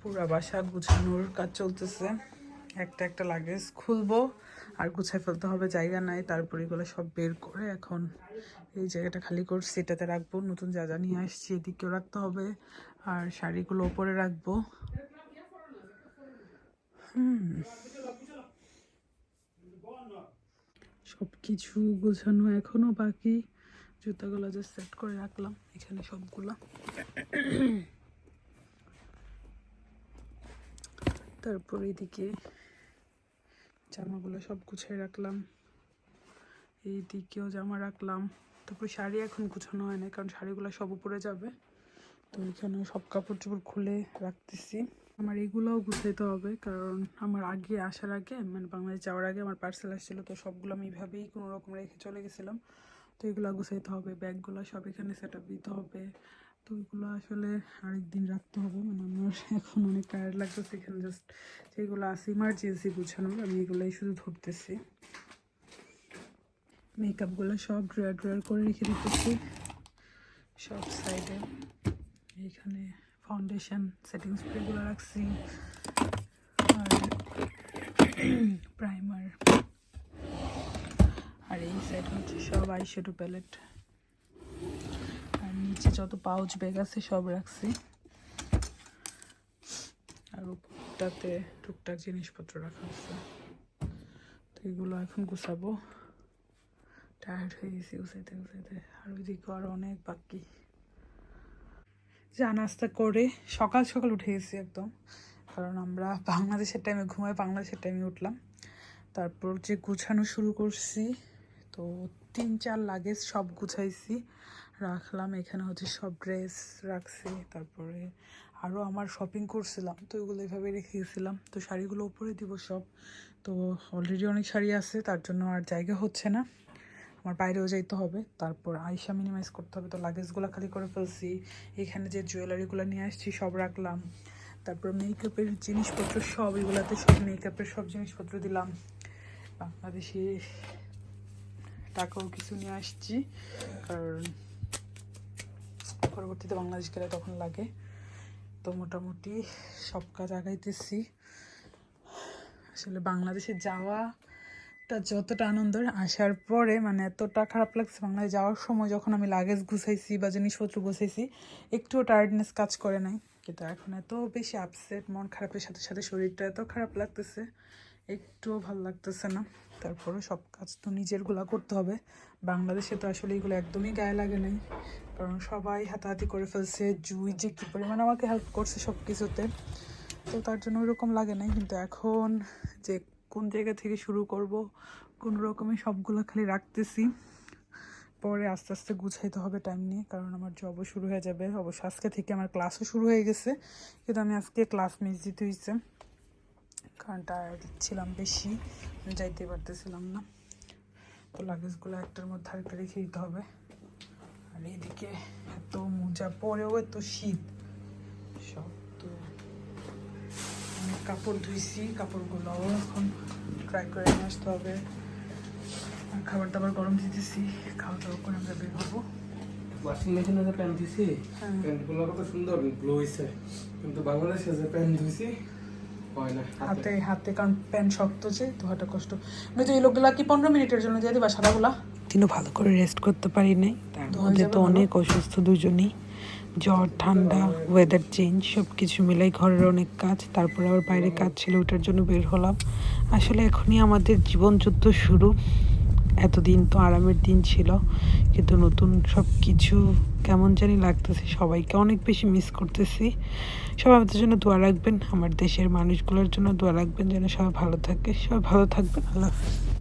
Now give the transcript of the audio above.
পুরা বাসা গুছানোর কাজ চলতেছে। একটা একটা লাগেজ খুলবো, আর গুছাই ফেলতে হবে, জায়গা নাই, তারপর এগুলো সব বের করে এখন এই জায়গাটা খালি করছি, এটাতে রাখব, নতুন যা যা নিয়ে আসছি এদিকেও রাখতে হবে, আর শাড়িগুলো ওপরে রাখব। হুম। সব কিছু গোছানো এখনও বাকি, জুতাগুলো যে সেট করে রাখলাম, এখানে সবগুলা। তারপর এদিকে জামাগুলো সব গুছিয়ে রাখলাম। এইদিকেও জামা রাখলাম। তারপর শাড়ি এখন গুছানো হয় না কারণ শাড়িগুলো সব উপরে যাবে। তো এখানে সব কাপড় চোপড় খুলে রাখতেছি। আমার এগুলোও গুছাইতে হবে, কারণ আমার আগে আসার আগে মানে বাংলাদেশ যাওয়ার আগে আমার পার্সেল আসছিল, তো সবগুলো আমি এইভাবেই কোনো রকম রেখে চলে গেছিলাম। তো এগুলো গুছাইতে হবে, ব্যাগগুলো সব এখানে সেট আপ দিতে হবে। তো এগুলো আসলে আরেকদিন রাখতে হবে। মানে আমার এখন অনেক টায়ার্ড লাগতেছে, এখানে জাস্ট যেগুলো আছে ইমার্জেন্সি গুছানোর, আমি এগুলোই শুধু ধরতেছি। মেকআপগুলো সব ড্রয়ার ড্রয়ার করে রেখে দিতেছি, সব সাইডে এইখানে ফাউন্ডেশন সেটিং স্প্রেগুলো রাখছি। আর প্রাইমার আর এই সাইড হচ্ছে সব আইশ্যাডো প্যালেট যত পাউচ ব্যাগ আছে সব রাখছি। আর উপরটাতে টুকটাক জিনিসপত্র রাখা আছে তো এগুলো এখন গুছাবো। টায়ার্ড হয়ে গেছি গুছাইতে গুছাইতে। আর ওইদিকে আরও অনেক বাকি। চা নাস্তা করে সকাল সকাল উঠে গেছি একদম। কারণ আমরা বাংলাদেশের টাইমে ঘুমাই, বাংলাদেশের টাইমে উঠলাম। তারপর যে গুছানো শুরু করছি, তো তিন চার লাগেজ সব গুছাইছি। রাখলাম, এখানে হচ্ছে সব ড্রেস রাখছি, তারপরে আরও আমার শপিং করছিলাম, তো ওইগুলো এভাবে রেখে গেছিলাম। তো শাড়িগুলো উপরে দিব সব। তো অলরেডি অনেক শাড়ি আছে, তার জন্য আর জায়গা হচ্ছে না। আমার বাইরেও যাইতে হবে। তারপর আইসা মিনিমাইজ করতে হবে। তো লাগেজগুলো খালি করে ফেলছি। এখানে যে জুয়েলারিগুলো নিয়ে আসছি, সব রাখলাম। তারপর মেকআপের জিনিসপত্র সব, এগুলাতে সব মেকআপের সব জিনিসপত্র দিলাম। বাংলাদেশি টাকাও কিছু নিয়ে আসছি, কারণ পরবর্তীতে বাংলাদেশ গেলে তখন লাগে। তো মোটামুটি সব কাজ আগাইতেছি। আসলে বাংলাদেশে যাওয়াটা যতটা আনন্দের, আসার পরে মানে এতটা খারাপ লাগছে বাংলাদেশ যাওয়ার সময় যখন আমি লাগেজ গুছাইছি বা জিনিসপত্র গুছাইছি, একটুও টায়ার্ডনেস কাজ করে নাই। কিন্তু এখন এত বেশি আপসেট মন খারাপের সাথে সাথে শরীরটা এত খারাপ লাগতেছে। একটুও ভালো লাগতেছে না। তারপরে সব কাজ তো নিজেরগুলা করতে হবে। বাংলাদেশে তো আসলে এগুলো একদমই গায়ে লাগে নাই। কারণ সবাই হাতাহাতি করে ফেলছে, জুই যে কী পরিমাণ আমাকে হেল্প করছে সব কিছুতে তো তার জন্য ওইরকম লাগে নাই। কিন্তু এখন যে কোন জায়গা থেকে শুরু করব, কোন রকমে সবগুলো খালি রাখতেছি, পরে আস্তে আস্তে গুছাইতে হবে টাইম নিয়ে। কারণ আমার জবও শুরু হয়ে যাবে। অবশ্য আজকে থেকে আমার ক্লাসও শুরু হয়ে গেছে। কিন্তু আমি আজকে ক্লাস মিস দিতে হয়েছে কারণ টায়ার্ড ছিলাম বেশি যাইতে পারতেছিলাম না। তো লাগেজগুলো একটার মধ্যে আরেকটা রেখে দিতে হবে। আর এদিকে এত মোজা পরেও এত শীত। সব তো অনেক কাপড় ধুইছি কাপড়গুলোও এখন ট্রাই করে নিয়ে আসতে হবে। খাবার দাবার গরম দিতেছি খাওয়া দাওয়া করে আমরা বের হব। ওয়াশিং মেশিনে যে প্যান্ট ধুইছি হ্যাঁ। প্যান্টগুলো কত সুন্দর গ্লো হয়েছে কিন্তু বাংলাদেশে যে প্যান্ট ধুইছি হাতে? হাতে কারণ প্যান্ট শক্ত যে ধোয়াটা কষ্ট। কিন্তু এই লোকগুলা কি পনেরো মিনিটের জন্য দিয়ে দিবা সারাগুলা দিনও ভালো করে রেস্ট করতে পারি নাই। তার মধ্যে তো অনেক অসুস্থ দুজনেই। জ্বর ঠান্ডা ওয়েদার চেঞ্জ সব কিছু মিলাই ঘরের অনেক কাজ। তারপরে আবার বাইরে কাজ ছিল ওটার জন্য বের হলাম। আসলে এখনই আমাদের জীবন যুদ্ধ শুরু। এতদিন তো আরামের দিন ছিল, কিন্তু নতুন সব কিছু কেমন জানি লাগতেছে। সবাইকে অনেক বেশি মিস করতেছি। সবাই আমাদের জন্য দোয়া রাখবেন, আমার দেশের মানুষগুলোর জন্য দোয়া রাখবেন, যেন সবাই ভালো থাকে। সবাই ভালো থাকবেন, আল্লাহ হাফিজ।